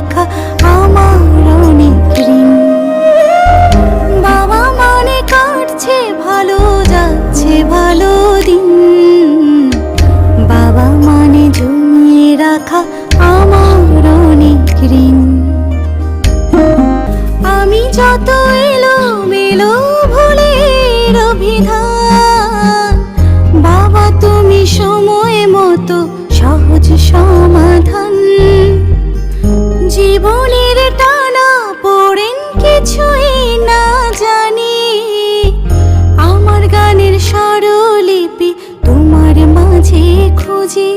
রাখা আমার অনেক বাবা মানে কাটছে, ভালো যাচ্ছে, ভালো দিন। বাবা মানে জমিয়ে রাখা আমার অনেক ঋণ আমি যত এলো মেলো বাবা তুমি সময় মতো স্বরলিপি তোমার মাঝে খুঁজি।